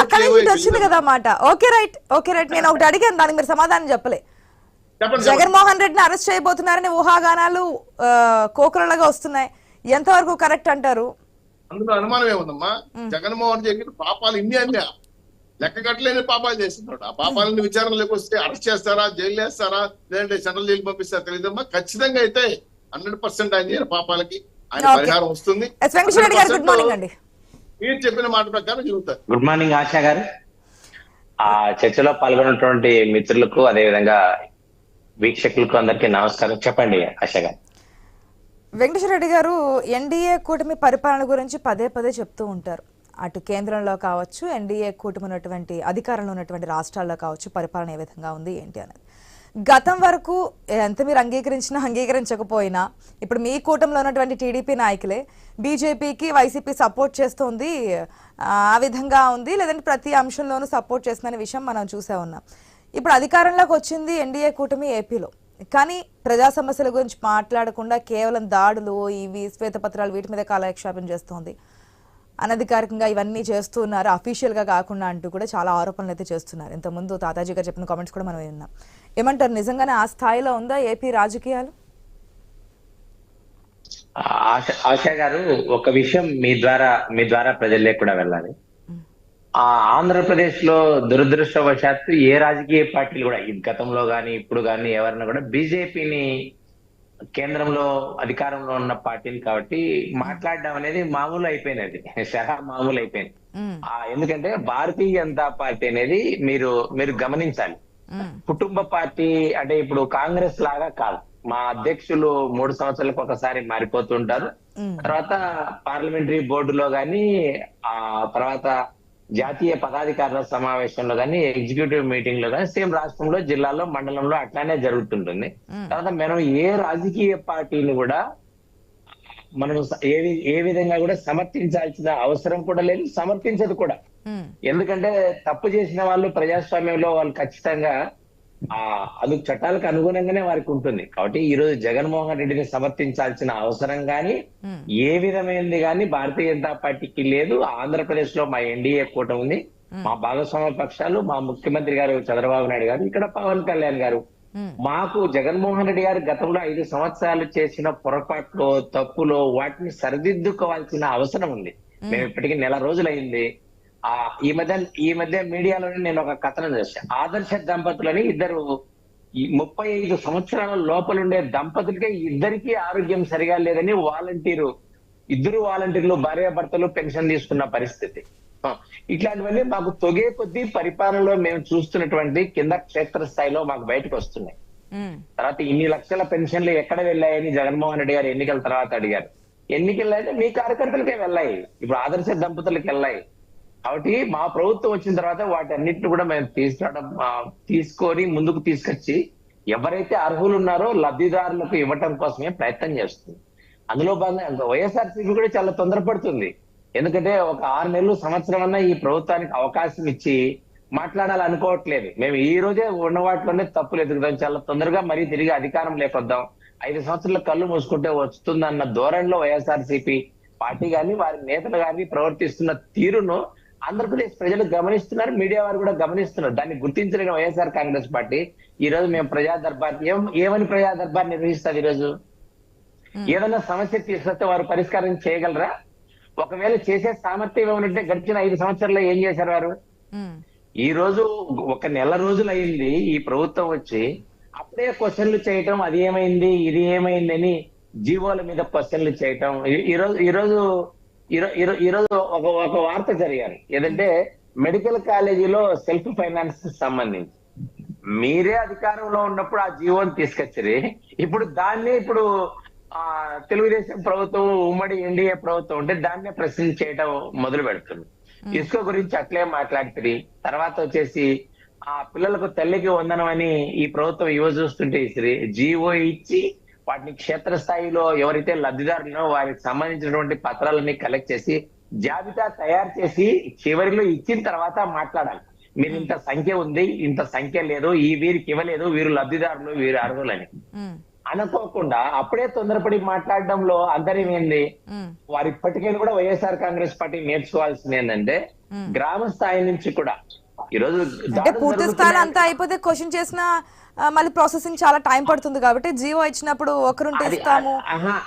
అక్కడ నుంచి ఏవో వచ్చింది కదా మాట. Okay right. Okay right. నేను ఒకటి అడిగాను దానికి మీరు సమాధానం చెప్పలే. జగన్మోహన్ రెడ్డిని అరెస్ట్ చేయబోతున్నారని ఊహాగానాలు ఆ, కోకులలాగా వస్తున్నాయి. ఎంతవరకు కరెక్ట్ అంటారు? అందులో అనుమానం ఏముందమ్మా? జగన్మోహన్ చేసిన పాపాలు ఇన్ని అన్ని. లెక్క కట్టలేని పాపాలు చేస్తున్నాడు. ఆ పాపాలని విచారణలోకి వస్తే అరెస్ట్ చేస్తారా జైలు వేస్తారా లేదంటే సెంట్రల్ జైలు పంపిస్తారా తెలియదమ్మా. ఖచ్చితంగా అయితే హండ్రెడ్ పర్సెంట్ ఆయన పాపాలకి ఆయన. పరిహారం వస్తుంది. రెడ్డి గుడ్ మార్నింగ్ అండి. మీరు చెప్పిన మాట ప్రకారం జరుగుతారు గుడ్ మార్నింగ్ ఆశా గారు. ఆ చర్చలో పాల్గొన్నటువంటి మిత్రులకు అదే విధంగా వీక్షకులకు అందరికీ నమస్కారం. చెప్పండి ఆశా గారు. వెంకటేశ్వర రెడ్డి గారు ఎన్డీఏ కూటమి పరిపాలన గురించి పదే పదే చెప్తూ ఉంటారు. అటు కేంద్రంలో కావచ్చు ఎన్డీఏ కూటమి ఉన్నటువంటి అధికారంలో ఉన్నటువంటి రాష్ట్రాల్లో కావచ్చు పరిపాలన ఏ విధంగా ఉంది ఏంటి అనేది. గతం వరకు ఎంత మీరు అంగీకరించినా అంగీకరించకపోయినా ఇప్పుడు మీ కూటమిలో ఉన్నటువంటి టీడీపీ నాయకులే బీజేపీకి వైసీపీ సపోర్ట్ చేస్తుంది ఆ విధంగా ఉంది లేదంటే ప్రతి అంశంలోనూ సపోర్ట్ చేస్తుందనే విషయం మనం చూసే ఉన్నాం. ఇప్పుడు అధికారంలోకి వచ్చింది ఎన్డీఏ కూటమి ఏపీలో. కానీ ప్రజా సమస్యల గురించి మాట్లాడకుండా కేవలం దాడులు ఇవి శ్వేతపత్రాలు వీటి మీద కాలక్షేపం చేస్తోంది. అనధికారికంగా ఇవన్నీ చేస్తున్నారు. అఫీషియల్గా కాకుండా అంటూ కూడా చాలా ఆరోపణలు అయితే చేస్తున్నారు. ఇంతకుముందు తాతాజీ గారు చెప్పిన కామెంట్స్ కూడా మనం విన్నాం. ఏమంటారు నిజంగానే ఆ స్థాయిలో ఉందా ఏపీ రాజకీయాలు? ఆశ గారు ఒక విషయం మీ ద్వారా మీ ద్వారా ప్రజలే కూడా వెళ్ళాలి. ఆ ఆంధ్రప్రదేశ్లో దురదృష్టవశాత్తు ఏ రాజకీయ పార్టీలు కూడా గతంలో గాని ఇప్పుడు గాని ఎవరైనా కూడా బీజేపీని కేంద్రంలో అధికారంలో ఉన్న పార్టీలు కాబట్టి మాట్లాడడం అనేది మామూలు అయిపోయినది. సహా మామూలు అయిపోయింది. ఎందుకంటే భారతీయ జనతా పార్టీ అనేది మీరు మీరు గమనించాలి. కుటుంబ పార్టీ అంటే ఇప్పుడు కాంగ్రెస్ లాగా కాదు. మా అధ్యక్షులు మూడు సంవత్సరాలకు ఒకసారి మారిపోతుంటారు తర్వాత పార్లమెంటరీ బోర్డులో గాని ఆ తర్వాత జాతీయ పదాధికారుల సమావేశంలో గాని ఎగ్జిక్యూటివ్ మీటింగ్లో గాని సేమ్ రాష్ట్రంలో జిల్లాలో మండలంలో అట్లానే జరుగుతుంటుంది. తర్వాత మనం ఏ రాజకీయ పార్టీని కూడా మనం ఏ ఏ విధంగా కూడా సమర్థించాల్సిన అవసరం కూడా లేదు సమర్థించదు కూడా. ఎందుకంటే తప్పు చేసిన వాళ్ళు ప్రజాస్వామ్యంలో వాళ్ళు ఖచ్చితంగా ఆ అది చట్టాలకు అనుగుణంగానే వారికి ఉంటుంది. కాబట్టి ఈ రోజు జగన్మోహన్ రెడ్డిని సమర్థించాల్సిన అవసరం గాని ఏ విధమైనది కానీ భారతీయ జనతా పార్టీకి లేదు. ఆంధ్రప్రదేశ్లో మా ఎన్డీఏ కూటమి ఉంది. మా భాగస్వామ్య పక్షాలు మా ముఖ్యమంత్రి గారు చంద్రబాబు నాయుడు గారు ఇక్కడ పవన్ కళ్యాణ్ గారు. మాకు జగన్మోహన్ రెడ్డి గారు గతంలో ఐదు సంవత్సరాలు చేసిన పొరపాట్లు తప్పులు వాటిని సరిదిద్దుకోవాల్సిన అవసరం ఉంది. మేము ఇప్పటికి నెల రోజులైంది. ఆ ఈ మధ్య ఈ మధ్య మీడియాలోనే నేను ఒక కథనం చూసాను ఆదర్శ దంపతులని ఇద్దరు ఈ ముప్పై ఐదు సంవత్సరాల లోపలుండే దంపతులకే ఇద్దరికి ఆరోగ్యం సరిగా లేదని వాలంటీరు ఇద్దరు వాలంటీర్లు భార్యాభర్తలు పెన్షన్ తీసుకున్న పరిస్థితి. ఇట్లాంటివన్నీ మాకు తొగే కొద్దీ పరిపాలనలో మేము చూస్తున్నటువంటి కింద క్షేత్ర స్థాయిలో మాకు బయటకు వస్తున్నాయి. తర్వాత ఇన్ని లక్షల పెన్షన్లు ఎక్కడ వెళ్ళాయని జగన్మోహన్ రెడ్డి గారు ఎన్నికల తర్వాత అడిగారు. ఎన్నికలు అయితే మీ కార్యకర్తలకే వెళ్ళాయి. ఇప్పుడు ఆదర్శ దంపతులకు వెళ్ళాయి. కాబట్టి మా ప్రభుత్వం వచ్చిన తర్వాత వాటన్నిటిని కూడా మేము తీసుకురావడం తీసుకొని ముందుకు తీసుకొచ్చి ఎవరైతే అర్హులు ఉన్నారో లబ్ధిదారులకు ఇవ్వటం కోసమే ప్రయత్నం చేస్తుంది. అందులో భాగంగా వైఎస్ఆర్సీపీ కూడా చాలా తొందరపడుతుంది. ఎందుకంటే ఒక ఆరు నెలలు సంవత్సరం అన్నా ఈ ప్రభుత్వానికి అవకాశం ఇచ్చి మాట్లాడాలనుకోవట్లేదు మేము ఈ రోజే ఉన్న వాటిలోనే తప్పులు ఎదుగుదాం చాలా తొందరగా మరీ తిరిగి అధికారం లేకొద్దాం ఐదు సంవత్సరాల కళ్ళు మూసుకుంటే వస్తుందన్న ధోరణిలో వైఎస్ఆర్సీపీ పార్టీ కానీ వారి నేతలు కానీ ప్రవర్తిస్తున్న తీరును ఆంధ్రప్రదేశ్ ప్రజలు గమనిస్తున్నారు మీడియా వారు కూడా గమనిస్తున్నారు. దాన్ని గుర్తించలేని వైఎస్ఆర్ కాంగ్రెస్ పార్టీ. ఈ రోజు మేము ప్రజా దర్బార్ ఏం ఏమని ప్రజా దర్బార్ నిర్వహిస్తారు ఈ రోజు ఏదైనా సమస్య తీసుకొస్తే వారు పరిష్కారం చేయగలరా? ఒకవేళ చేసే సామర్థ్యం ఏమంటే గడిచిన ఐదు సంవత్సరాల్లో ఏం చేశారు వారు? ఈ రోజు ఒక నెల రోజులు అయింది ఈ ప్రభుత్వం వచ్చి అప్పుడే క్వశ్చన్లు చేయటం అది ఏమైంది ఇది ఏమైంది అని జీవోల మీద క్వశ్చన్లు చేయటం. ఈ- ఈ రోజు ఈ రోజు ఈ రో- ఈ రో- ఈ రోజు ఒక ఒక వార్త జరిగారు. ఏదంటే మెడికల్ కాలేజీలో సెల్ఫ్ ఫైనాన్స్ సంబంధించి. మీరే అధికారంలో ఉన్నప్పుడు ఆ జీవోని తీసుకొచ్చారు. ఇప్పుడు దాన్ని ఇప్పుడు ఆ తెలుగుదేశం ప్రభుత్వం ఉమ్మడి ఎన్డీఏ ప్రభుత్వం ఉంటే దాన్నే ప్రశ్నించేయటం మొదలు పెడుతుంది. ఇసుక గురించి అట్లే మాట్లాడుతుంది. తర్వాత వచ్చేసి ఆ పిల్లలకు తల్లికి వందనం అని ఈ ప్రభుత్వం ఇవ్వ చూస్తుంటే ఇసిరి జీవో ఇచ్చి వాటిని క్షేత్రస్థాయిలో ఎవరైతే లబ్ధిదారులనో వారికి సంబంధించినటువంటి పత్రాలన్నీ కలెక్ట్ చేసి జాబితా తయారు చేసి చివరిలో ఇచ్చిన తర్వాత మాట్లాడాలి. మీరు ఇంత సంఖ్య ఉంది ఇంత సంఖ్య లేదు ఈ వీరికి ఇవ్వలేదు వీరు లబ్ధిదారులు వీరు అర్హులని. అనుకోకుండా అప్పుడే తొందరపడి మాట్లాడడంలో అంతర్యం ఏంది? వారు ఇప్పటికైనా కూడా వైఎస్ఆర్ కాంగ్రెస్ పార్టీ నేర్చుకోవాల్సింది ఏంటంటే గ్రామ స్థాయి నుంచి కూడా ఈరోజు అంటే పూర్తి స్థాయిలో. అంతా అయిపోతే క్వశ్చన్ చేసిన మళ్ళీ ప్రాసెసింగ్ చాలా టైం పడుతుంది కాబట్టి జీవో ఇచ్చినప్పుడు ఒకరుంటే ఇస్తాము.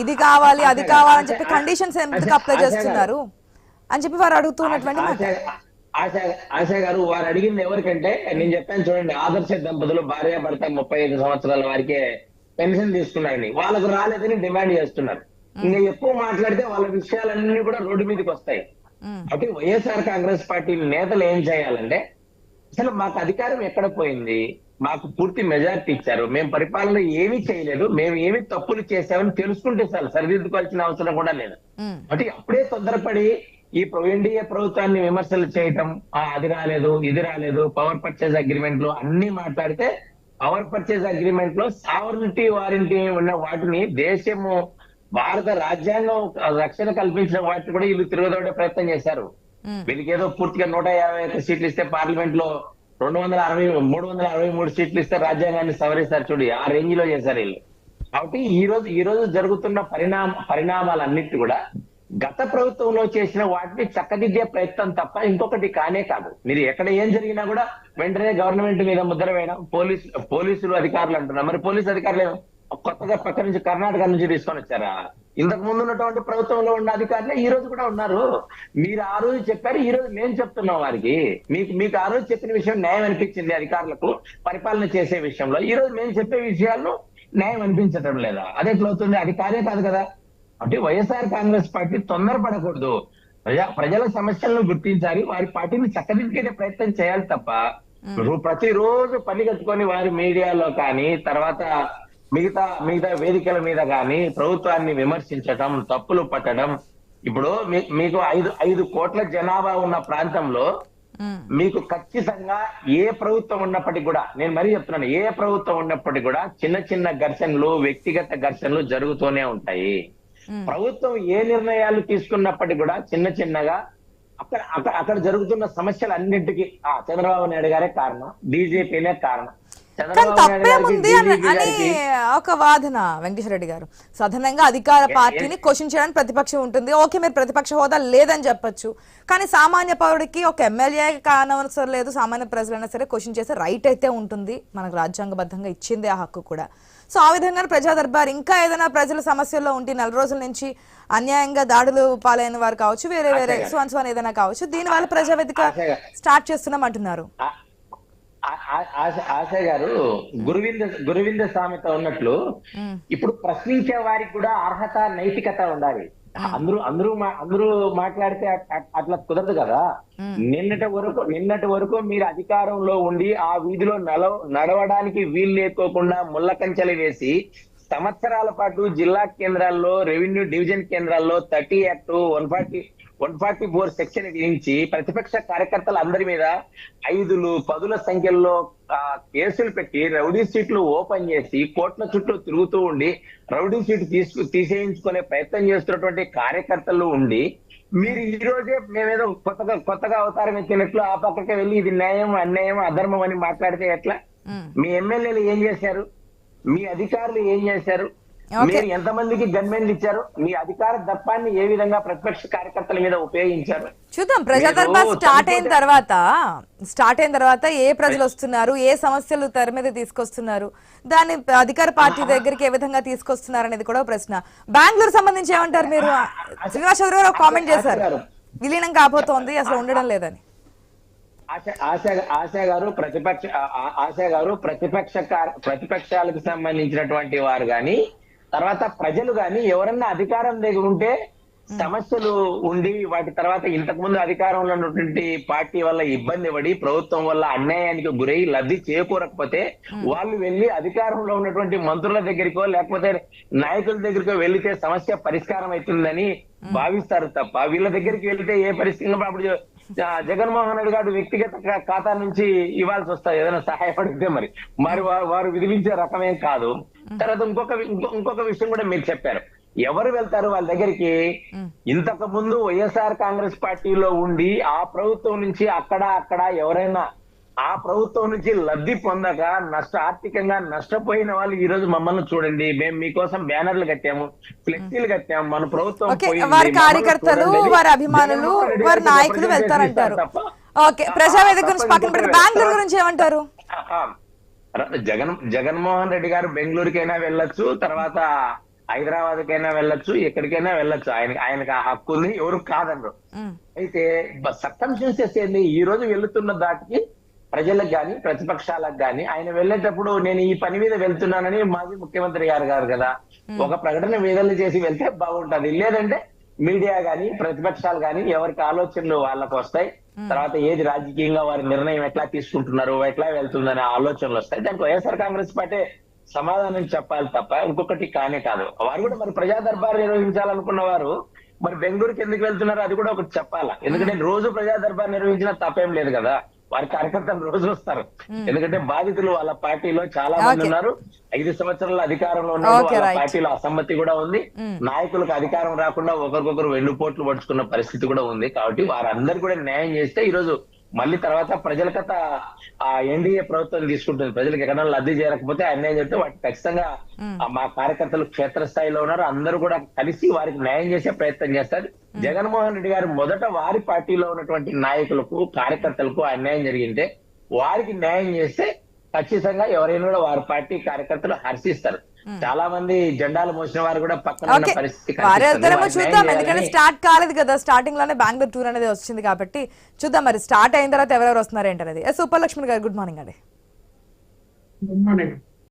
ఇది కావాలి అది కావాలని చెప్పి కండిషన్స్ ఎందుకు అప్లై చేస్తున్నారు? అని చెప్పి వారు అడుగుతున్నటువంటి ఆశ- గారు వారు అడిగింది ఎవరికంటే నేను చెప్పాను చూడండి ఆదర్శ దంపతులు భార్య భర్త ముప్పై ఐదు సంవత్సరాల వారికే పెన్షన్ తీసుకున్నారని. వాళ్ళకు రాలేదని డిమాండ్ చేస్తున్నారు. ఇంకా ఎక్కువ మాట్లాడితే వాళ్ళ విషయాలన్నీ కూడా రోడ్డు మీదకి వస్తాయి. కాబట్టి వైఎస్ఆర్ కాంగ్రెస్ పార్టీ నేతలు ఏం చేయాలంటే అసలు మాకు అధికారం ఎక్కడ పోయింది? మాకు పూర్తి మెజారిటీ ఇచ్చారు. మేము పరిపాలన ఏమీ చేయలేదు. మేము ఏమి తప్పులు చేసామని తెలుసుకుంటే చాలు. సరిదిద్దుకోవాల్సిన అవసరం కూడా లేదు. అంటే అప్పుడే తొందరపడి ఈ ఎన్డీఏ ప్రభుత్వాన్ని విమర్శలు చేయటం ఆ అది రాలేదు ఇది రాలేదు పవర్ పర్చేజ్ అగ్రిమెంట్లో అన్ని మాట్లాడితే పవర్ పర్చేజ్ అగ్రిమెంట్లో సావరిటీ వారంటీ ఉన్న వాటిని దేశము భారత రాజ్యాంగం రక్షణ కల్పించిన వాటిని కూడా వీళ్ళు తిరగదోడే ప్రయత్నం చేశారు. వీళ్ళకి ఏదో పూర్తిగా నూట యాభై ఒక్క సీట్లు ఇస్తే పార్లమెంట్లో రెండు వందల అరవై మూడు వందల అరవై మూడు సీట్లు ఇస్తే రాజ్యాంగాన్ని సవరిస్తారు చూడు ఆ రేంజ్లో చేశారు వీళ్ళు. కాబట్టి ఈ రోజు ఈ రోజు జరుగుతున్న పరిణామ పరిణామాలన్నిటి కూడా గత ప్రభుత్వంలో చేసిన వాటిని చక్కదిద్దే ప్రయత్నం తప్ప ఇంకొకటి కానే కాదు. మీరు ఎక్కడ ఏం జరిగినా కూడా వెంటనే గవర్నమెంట్ మీద ముద్ర వేయడం పోలీస్ పోలీసులు అధికారులు అంటున్నారు. మరి పోలీసు అధికారులు ఏమో? కొత్తగా పక్క నుంచి కర్ణాటక నుంచి తీసుకొని వచ్చారా? ఇంతకు ముందు ఉన్నటువంటి ప్రభుత్వంలో ఉన్న అధికారులే ఈ రోజు కూడా ఉన్నారు. మీరు ఆ రోజు చెప్పారు ఈ రోజు మేము చెప్తున్నాం వారికి. మీకు మీకు ఆ రోజు చెప్పిన విషయం న్యాయం అనిపించింది అధికారులకు పరిపాలన చేసే విషయంలో. ఈ రోజు మేము చెప్పే విషయాలను న్యాయం అనిపించడం లేదా? అదే ఎట్లా అవుతుంది. అది కాదే కాదు కదా. అంటే వైఎస్ఆర్ కాంగ్రెస్ పార్టీ తొందరపడకూడదు. ప్రజా ప్రజల సమస్యలను గుర్తించాలి. వారి పార్టీని చక్కదిద్దుకునే ప్రయత్నం చేయాలి తప్ప ప్రతిరోజు పని కట్టుకొని వారి మీడియాలో కానీ తర్వాత మిగతా మిగతా వేదికల మీద కానీ ప్రభుత్వాన్ని విమర్శించటం తప్పులు పట్టడం ఇప్పుడు మీకు ఐదు ఐదు కోట్ల జనాభా ఉన్న ప్రాంతంలో మీకు ఖచ్చితంగా ఏ ప్రభుత్వం ఉన్నప్పటికీ కూడా నేను మరీ చెప్తున్నాను ఏ ప్రభుత్వం ఉన్నప్పటికీ కూడా చిన్న చిన్న ఘర్షణలు వ్యక్తిగత ఘర్షణలు జరుగుతూనే ఉంటాయి. ప్రభుత్వం ఏ నిర్ణయాలు తీసుకున్నప్పటికీ కూడా చిన్న చిన్నగా అక్కడ అక్కడ అక్కడ జరుగుతున్న సమస్యలన్నింటికి ఆ చంద్రబాబు నాయుడు గారే కారణం బీజేపీనే కారణం. కానీ గారికి తప్పేముంది అని అని ఒక వాదన వెంకటేశ్వరరెడ్డి గారు. సాధారణంగా అధికార పార్టీని క్వశ్చన్ చేయడానికి ప్రతిపక్షం ఉంటుంది. ఓకే మీరు ప్రతిపక్ష హోదా లేదని చెప్పొచ్చు. కానీ సామాన్య పౌరుడికి ఒక ఎమ్మెల్యే కానవసరం లేదు. సామాన్య ప్రజలైనా సరే క్వశ్చన్ చేసే రైట్ అయితే ఉంటుంది. మనకు రాజ్యాంగబద్ధంగా ఇచ్చింది ఆ హక్కు కూడా. సో ఆ విధంగా ప్రజా దర్బార్ ఇంకా ఏదైనా ప్రజల సమస్యల్లో ఉంటే నెల రోజుల నుంచి అన్యాయంగా దాడులు పాలైన వారు కావచ్చు వేరే వేరే సువన్ సువన్ ఏదైనా కావచ్చు దీని వల్ల ప్రజావేదిక. స్టార్ట్ చేస్తున్నాం అంటున్నారు. ఆశ- గారు గురువింద గురువింద సామెత ఉన్నట్లు ఇప్పుడు ప్రశ్నించే వారికి కూడా అర్హత నైతికత ఉండాలి. అందరూ అందరూ అందరూ మాట్లాడితే అట్- అట్- అట్లా కుదరదు కదా. నిన్నటి వరకు నిన్నటి వరకు మీరు అధికారంలో ఉండి ఆ వీధిలో నల నడవడానికి వీలు లేకోకుండా ముళ్ళ కంచెలు వేసి సంవత్సరాల పాటు జిల్లా కేంద్రాల్లో రెవెన్యూ డివిజన్ కేంద్రాల్లో thirty act one forty one forty four section విధించి ప్రతిపక్ష కార్యకర్తలు అందరి మీద ఐదులు పదుల సంఖ్యలో కేసులు పెట్టి రౌడీ సీట్లు ఓపెన్ చేసి కోట్ల చుట్టూ తిరుగుతూ ఉండి రౌడీ సీట్ తీసుకు తీసేయించుకునే ప్రయత్నం చేస్తున్నటువంటి కార్యకర్తలు ఉండి మీరు ఈ రోజే మేమేదో కొత్తగా కొత్తగా అవతారం ఎత్తినట్లు ఆ పక్కకి వెళ్ళి ఇది న్యాయం అన్యాయం అధర్మం అని మాట్లాడితే ఎట్లా. మీ ఎమ్మెల్యేలు ఏం చేశారు మీ అధికారులు ఏం చేశారు. మీరు ఎంతమందికి గన్మెన్లు ఇచ్చారు? మీ అధికార దప్పాన్ని ఏ విధంగా ప్రతిపక్ష కార్యకర్తల మీద ఉపయోగించారు? చూద్దాం. ప్రజా మీరు దర్బార్ స్టార్ట్ అయిన తర్వాత స్టార్ట్ అయిన తర్వాత ఏ ప్రజలు వస్తున్నారు ఏ సమస్యలు తెర మీద తీసుకొస్తున్నారు దాన్ని అధికార పార్టీ దగ్గరికి ఏ విధంగా తీసుకొస్తున్నారు అనేది కూడా ప్రశ్న. బెంగళూరు సంబంధించి ఏమంటారు మీరు? శ్రీనివాస్ చౌదరి గారు కామెంట్ చేశారు. విలీనం కాబోతోంది అసలు ఉండడం లేదని. ఆశ గారు ప్రతిపక్ష ఆశ గారు ప్రతిపక్ష ప్రతిపక్షాలకు సంబంధించినటువంటి వారు గాని తర్వాత ప్రజలు గాని ఎవరన్నా అధికారం దగ్గర ఉంటే సమస్యలు ఉండి వాటి తర్వాత ఇంతకు ముందు అధికారంలో ఉన్నటువంటి పార్టీ వల్ల ఇబ్బంది పడి ప్రభుత్వం వల్ల అన్యాయానికి గురై లబ్ధి చేకూరకపోతే వాళ్ళు వెళ్ళి అధికారంలో ఉన్నటువంటి మంత్రుల దగ్గరికో లేకపోతే నాయకుల దగ్గరికో వెళ్ళితే సమస్య పరిష్కారం అవుతుందని భావిస్తారు తప్ప వీళ్ళ దగ్గరికి వెళ్తే ఏ పరిస్థితి అప్పుడు జగన్మోహన్ రెడ్డి గారు వ్యక్తిగత ఖాతా నుంచి ఇవ్వాల్సి వస్తాయి. ఏదైనా సహాయపడితే మరి. మరి వారు విధించే రకమేం కాదు. తర్వాత ఇంకొక ఇంకొక విషయం కూడా మీరు చెప్పారు. ఎవరు వెళ్తారు వాళ్ళ దగ్గరికి? ఇంతకు ముందు వైఎస్ఆర్ కాంగ్రెస్ పార్టీలో ఉండి ఆ ప్రభుత్వం నుంచి అక్కడ అక్కడ ఎవరైనా ఆ ప్రభుత్వం నుంచి లబ్ధి పొందక నష్ట ఆర్థికంగా నష్టపోయిన వాళ్ళు ఈ రోజు మమ్మల్ని చూడండి. మేము మీకోసం బ్యానర్లు కట్టాము ఫ్లెక్సీలు కట్టాము మన ప్రభుత్వం వారి కార్యకర్తలు. వారి అభిమానులు వారి నాయకులు వెళ్తారంటారు. ఓకే ప్రజావేదిక గురించి పక్కన పెడితే బెంగళూరు. గురించి ఏమంటారు? జగన్ జగన్మోహన్ రెడ్డి గారు బెంగళూరుకైనా వెళ్ళొచ్చు తర్వాత హైదరాబాద్ కైనా వెళ్ళొచ్చు ఎక్కడికైనా వెళ్ళొచ్చు. ఆయన ఆయనకు ఆ హక్కు ఉంది ఎవరు కాదనరు ఉమ్, అయితే సర్కంస్టెన్సెస్ ఏంది ఈ రోజు వెళ్తున్న దాటికి ప్రజలకు గాని ప్రతిపక్షాలకు గాని ఆయన వెళ్ళేటప్పుడు నేను ఈ పని మీద వెళ్తున్నానని మాజీ ముఖ్యమంత్రి గారు గారు కదా. ఒక ప్రకటన విడుదల చేసి వెళ్తే బాగుంటది. లేదంటే మీడియా గాని ప్రతిపక్షాలు గాని ఎవరికి ఆలోచనలు వాళ్ళకు వస్తాయి. తర్వాత ఏది రాజకీయంగా వారి నిర్ణయం ఎట్లా తీసుకుంటున్నారు ఎట్లా వెళ్తుందనే ఆలోచనలు వస్తాయి. దానికి వైఎస్ఆర్ కాంగ్రెస్ పార్టీ సమాధానం చెప్పాలి తప్ప ఇంకొకటి కానే కాదు. వారు కూడా మరి ప్రజా దర్బార్ నిర్వహించాలనుకున్న వారు మరి బెంగళూరుకి ఎందుకు వెళ్తున్నారు అది కూడా ఒకటి చెప్పాలా. ఎందుకంటే రోజు ప్రజా దర్బార్ నిర్వహించిన తప్పేం లేదు కదా. వారి కార్యకర్తలు రోజు వస్తారు. ఎందుకంటే బాధితులు వాళ్ళ పార్టీలో చాలా మంది. ఉన్నారు. ఐదు సంవత్సరాల అధికారంలో Okay, వాళ్ళ. పార్టీలో అసమ్మతి కూడా ఉంది. నాయకులకు అధికారం రాకుండా ఒకరికొకరు వెన్నుపోట్లు పడుచుకున్న పరిస్థితి కూడా ఉంది. కాబట్టి వారందరూ కూడా న్యాయం చేస్తే ఈ రోజు మళ్ళీ తర్వాత ప్రజలకత ఆ ఎన్డీఏ ప్రభుత్వం తీసుకుంటుంది. ప్రజలకు ఎక్కడైనా లబ్ధి చేరకపోతే అన్యాయం చెప్తే వాటి ఖచ్చితంగా మా కార్యకర్తలు క్షేత్రస్థాయిలో ఉన్నారు. అందరూ కూడా కలిసి వారికి న్యాయం చేసే ప్రయత్నం చేస్తారు. జగన్మోహన్ రెడ్డి గారు మొదట వారి పార్టీలో ఉన్నటువంటి నాయకులకు కార్యకర్తలకు అన్యాయం జరిగింటే వారికి న్యాయం చేస్తే ఖచ్చితంగా ఎవరైనా కూడా వారి పార్టీ కార్యకర్తలు హర్షిస్తారు. చాలా మంది జెండాలు మోసిన వారు కూడా పక్కన పరిస్థితి చూద్దాం. ఎందుకంటే స్టార్ట్ కాలేదు కదా. స్టార్టింగ్లోనే బెంగళూరు టూర్ అనేది వచ్చింది కాబట్టి చూద్దాం మరి. స్టార్ట్ అయిన తర్వాత ఎవరెవరు వస్తున్నారు ఏంటనేది super Lakshmi garu good morning అండి. Good morning